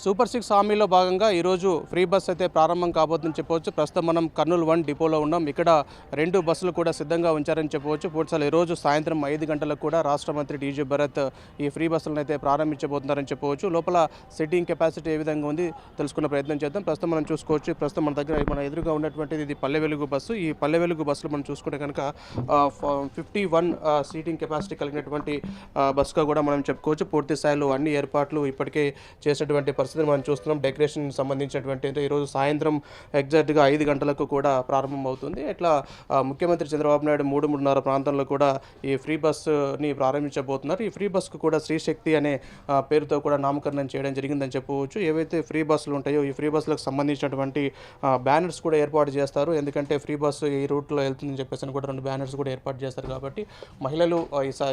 Super six హామీలో భాగంగా ఈరోజు ఫ్రీ బస్ అయితే ప్రారంభం కాబోతుందని చెప్పవచ్చు. ప్రస్తుతం మనం కర్నూలు వన్ డిపోలో ఉన్నాం. ఇక్కడ రెండు బస్సులు కూడా సిద్ధంగా ఉంచారని చెప్పవచ్చు. పూర్తిసార్లు ఈరోజు సాయంత్రం ఐదు గంటలకు కూడా రాష్ట్ర మంత్రి డీజీ భరత్ ఈ ఫ్రీ బస్సులను అయితే ప్రారంభించబోతున్నారని చెప్పవచ్చు. లోపల సిట్టింగ్ కెపాసిటీ ఏ విధంగా ఉంది తెలుసుకునే ప్రయత్నం చేద్దాం. ప్రస్తుతం మనం చూసుకోవచ్చు. ప్రస్తుతం మన దగ్గర మన ఎదురుగా ఉన్నటువంటిది ఇది పల్లె వెలుగు బస్సు. ఈ పల్లె వెలుగు బస్సులు మనం చూసుకుంటే కనుక ఫిఫ్టీ వన్ సీటింగ్ కెపాసిటీ కలిగినటువంటి బస్సుగా కూడా మనం చెప్పుకోవచ్చు. పూర్తి స్థాయిలో అన్ని ఏర్పాట్లు ఇప్పటికే చేసినటువంటి పరిస్థితిని మనం చూస్తున్నాం. డెకరేషన్ సంబంధించినటువంటి ఈరోజు సాయంత్రం ఎగ్జాక్ట్గా ఐదు గంటలకు కూడా ప్రారంభం అవుతుంది ఇట్లా ముఖ్యమంత్రి చంద్రబాబు నాయుడు మూడు మూడున్నర ప్రాంతంలో కూడా ఈ ఫ్రీ బస్సుని ప్రారంభించబోతున్నారు. ఈ ఫ్రీ బస్కు కూడా శ్రీశక్తి అనే పేరుతో కూడా నామకరణం చేయడం జరిగిందని చెప్పవచ్చు. ఏవైతే ఫ్రీ బస్సులు ఉంటాయో ఈ ఫ్రీ బస్సులకు సంబంధించినటువంటి బ్యానర్స్ కూడా ఏర్పాటు చేస్తారు. ఎందుకంటే ఫ్రీ బస్సు ఈ రూట్లో వెళ్తుందని చెప్పేసి అని కూడా రెండు బ్యానర్స్ కూడా ఏర్పాటు చేస్తారు కాబట్టి మహిళలు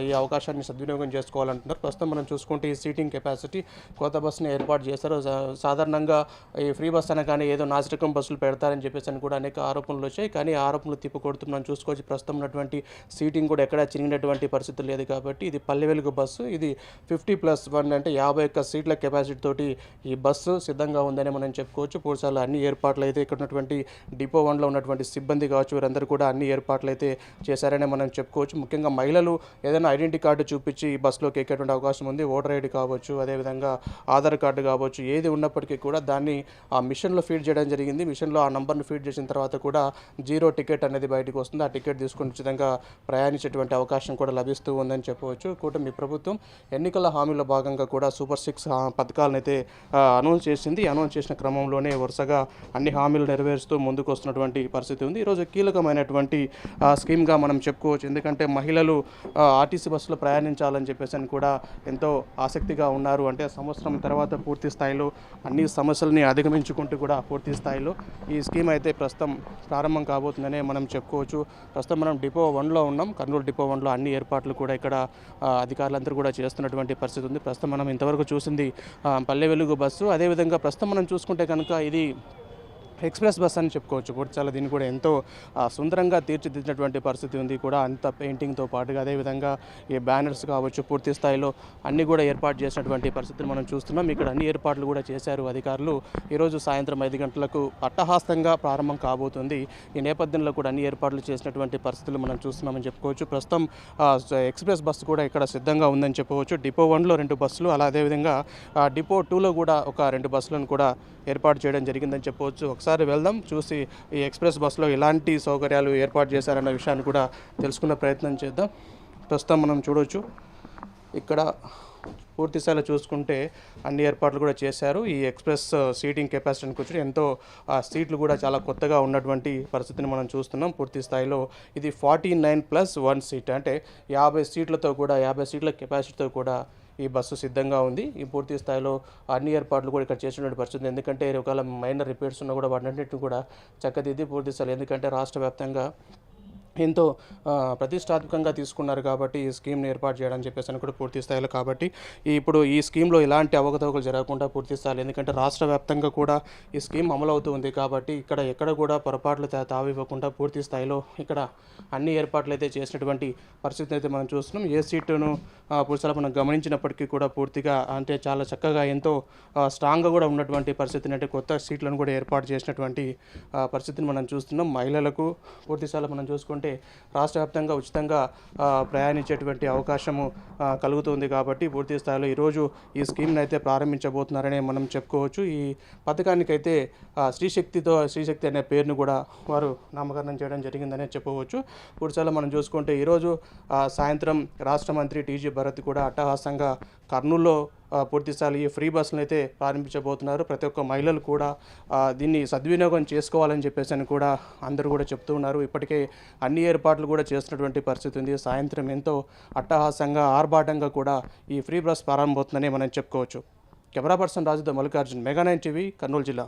ఈ అవకాశాన్ని సద్వినియోగం చేసుకోవాలంటున్నారు. ప్రస్తుతం మనం చూసుకుంటే ఈ సీటింగ్ కెపాసిటీ కొత్త బస్సుని ఏర్పాటు చేస్తారు? సాధారణంగా ఈ ఫ్రీ బస్ అనగానే ఏదో నాసిరకం బస్సులు పెడతారని చెప్పేసి అని కూడా అనేక ఆరోపణలు వచ్చాయి. కానీ ఆరోపణలు తిప్పికొడుతూ చూసుకోవచ్చు. ప్రస్తుతం ఉన్నటువంటి సీటింగ్ కూడా ఎక్కడా చిరిగినటువంటి పరిస్థితి లేదు కాబట్టి ఇది పల్లె వెలుగు బస్సు. ఇది ఫిఫ్టీ ప్లస్ వన్ అంటే యాభై ఒక్క సీట్ల కెపాసిటీ తోటి ఈ బస్సు సిద్ధంగా ఉందని మనం చెప్పుకోవచ్చు. పూర్సాలు అన్ని ఏర్పాట్లు అయితే ఇక్కడ ఉన్నటువంటి డిపో వన్లో ఉన్నటువంటి సిబ్బంది కావచ్చు వీరందరూ కూడా అన్ని ఏర్పాట్లు అయితే చేశారని మనం చెప్పుకోవచ్చు. ముఖ్యంగా మహిళలు ఏదైనా ఐడెంటిటీ కార్డు చూపించి ఈ బస్సులోకి ఎక్కేటువంటి అవకాశం ఉంది. ఓటర్ ఐడి కావచ్చు అదేవిధంగా ఆధార్ కార్డు కావచ్చు ఏది ఉన్నప్పటికీ కూడా దాన్ని ఆ మిషన్లో ఫీడ్ చేయడం జరిగింది. మిషన్లో ఆ నంబర్ను ఫీడ్ చేసిన తర్వాత కూడా జీరో టికెట్ అనేది బయటకు వస్తుంది. ఆ టికెట్ తీసుకుని ఉచితంగా ప్రయాణించేటువంటి అవకాశం కూడా లభిస్తూ ఉందని చెప్పవచ్చు. కూటమి ప్రభుత్వం ఎన్నికల హామీలో భాగంగా కూడా సూపర్ సిక్స్ పథకాలను అయితే అనౌన్స్ చేసింది. అనౌన్స్ చేసిన క్రమంలోనే వరుసగా అన్ని హామీలు నెరవేరుస్తూ ముందుకు వస్తున్నటువంటి పరిస్థితి ఉంది. ఈరోజు కీలకమైనటువంటి స్కీమ్గా మనం చెప్పుకోవచ్చు. ఎందుకంటే మహిళలు ఆర్టీసీ బస్సులో ప్రయాణించాలని చెప్పేసి అని కూడా ఎంతో ఆసక్తిగా ఉన్నారు. అంటే సంవత్సరం తర్వాత పూర్తి స్థాయిలో అన్ని సమస్యలని అధిగమించుకుంటూ కూడా పూర్తి స్థాయిలో ఈ స్కీమ్ అయితే ప్రస్తుతం ప్రారంభం కాబోతుందనే మనం చెప్పుకోవచ్చు. ప్రస్తుతం మనం డిపో వన్లో ఉన్నాం. కర్నూలు డిపో వన్లో అన్ని ఏర్పాట్లు కూడా ఇక్కడ అధికారులందరూ కూడా చేస్తున్నటువంటి పరిస్థితి ఉంది. ప్రస్తుతం మనం ఇంతవరకు చూసింది పల్లె వెలుగు బస్సు. అదేవిధంగా ప్రస్తుతం మనం చూసుకుంటే కనుక ఇది ఎక్స్ప్రెస్ బస్ అని చెప్పుకోవచ్చు. కూడా దీన్ని కూడా ఎంతో సుందరంగా తీర్చిదిద్దినటువంటి పరిస్థితి ఉంది కూడా. అంత పెయింటింగ్తో పాటుగా అదేవిధంగా ఈ బ్యానర్స్ కావచ్చు పూర్తి స్థాయిలో అన్నీ కూడా ఏర్పాటు చేసినటువంటి పరిస్థితిని మనం చూస్తున్నాం. ఇక్కడ అన్ని ఏర్పాట్లు కూడా చేశారు అధికారులు. ఈరోజు సాయంత్రం ఐదు గంటలకు అట్టహాస్తంగా ప్రారంభం కాబోతుంది. ఈ నేపథ్యంలో కూడా అన్ని ఏర్పాట్లు చేసినటువంటి పరిస్థితులు మనం చూస్తున్నామని చెప్పుకోవచ్చు. ప్రస్తుతం ఎక్స్ప్రెస్ బస్సు కూడా ఇక్కడ సిద్ధంగా ఉందని చెప్పవచ్చు డిపో వన్లో రెండు బస్సులు అలా అదేవిధంగా డిపో టూలో కూడా ఒక రెండు బస్సులను కూడా ఏర్పాటు చేయడం జరిగిందని చెప్పవచ్చు ఒకసారి ఒకసారి వెళ్దాం చూసి ఈ ఎక్స్ప్రెస్ బస్సులో ఎలాంటి సౌకర్యాలు ఏర్పాటు చేశారన్న విషయాన్ని కూడా తెలుసుకునే ప్రయత్నం చేద్దాం. ప్రస్తుతం మనం చూడవచ్చు ఇక్కడ పూర్తి స్థాయిలో చూసుకుంటే అన్ని ఏర్పాట్లు కూడా చేశారు. ఈ ఎక్స్ప్రెస్ సీటింగ్ కెపాసిటీని కూర్చొని ఎంతో ఆ సీట్లు కూడా చాలా కొత్తగా ఉన్నటువంటి పరిస్థితిని మనం చూస్తున్నాం. పూర్తి స్థాయిలో ఇది forty nine plus one seat. అంటే యాభై సీట్లతో కూడా యాభై సీట్ల కెపాసిటీతో కూడా ఈ బస్సు సిద్ధంగా ఉంది. ఈ పూర్తి స్థాయిలో అన్ని ఏర్పాట్లు కూడా ఇక్కడ చేసినటువంటి పరిస్థితి ఎందుకంటే ఒకవేళ మైనర్ రిపేర్స్ ఉన్నా కూడా వాటిని కూడా చక్కదిద్ది పూర్తి స్థాయిలో. ఎందుకంటే రాష్ట్ర వ్యాప్తంగా ఎంతో ప్రతిష్టాత్మకంగా తీసుకున్నారు కాబట్టి ఈ స్కీమ్ని ఏర్పాటు చేయడం చెప్పేసి అని కూడా పూర్తి స్థాయిలో కాబట్టి ఇప్పుడు ఈ స్కీమ్లో ఎలాంటి అవకతవకలు జరగకుండా పూర్తి స్థాయిలో ఎందుకంటే రాష్ట్ర వ్యాప్తంగా కూడా ఈ స్కీమ్ అమలు అవుతుంది కాబట్టి ఇక్కడ ఎక్కడ కూడా పొరపాట్లు తా- తావివ్వకుండా పూర్తి స్థాయిలో ఇక్కడ అన్ని ఏర్పాట్లు అయితే చేసినటువంటి పరిస్థితిని అయితే మనం చూస్తున్నాం. ఏ సీటును పురుషాలు మనం గమనించినప్పటికీ కూడా పూర్తిగా అంటే చాలా చక్కగా ఎంతో స్ట్రాంగ్గా కూడా ఉన్నటువంటి పరిస్థితిని అంటే కొత్త సీట్లను కూడా ఏర్పాటు చేసినటువంటి పరిస్థితిని మనం చూస్తున్నాం. మహిళలకు పూర్తి స్థాయిలో మనం చూసుకుంటే రాష్ట్ర వ్యాప్తంగా ఉచితంగా ప్రయాణించేటువంటి అవకాశము కలుగుతుంది కాబట్టి పూర్తి స్థాయిలో ఈరోజు ఈ స్కీమ్ని అయితే ప్రారంభించబోతున్నారని మనం చెప్పుకోవచ్చు. ఈ పథకానికైతే శ్రీశక్తితో శ్రీశక్తి అనే పేరును కూడా వారు నామకరణం చేయడం జరిగిందనే చెప్పవచ్చు. పూర్తిస్థాయిలో మనం చూసుకుంటే ఈరోజు సాయంత్రం రాష్ట్ర మంత్రి టీజీ భరత్ కూడా అట్టహాసంగా కర్నూలులో ఆ, పూర్తి స్థాయిలో ఈ ఫ్రీ బస్సులను అయితే ప్రారంభించబోతున్నారు. ప్రతి ఒక్క మహిళలు కూడా దీన్ని సద్వినియోగం చేసుకోవాలని చెప్పేసి అని కూడా అందరూ కూడా చెప్తూ ఉన్నారు. ఇప్పటికే అన్ని ఏర్పాట్లు కూడా చేస్తున్నటువంటి పరిస్థితి ఉంది. సాయంత్రం ఎంతో అట్టహాసంగా ఆర్భాటంగా కూడా ఈ ఫ్రీ బస్ ప్రారంభమవుతుందని మనం చెప్పుకోవచ్చు. కెమెరా పర్సన్ రాజుతో Mallikarjun mega nine TV Kurnool జిల్లా.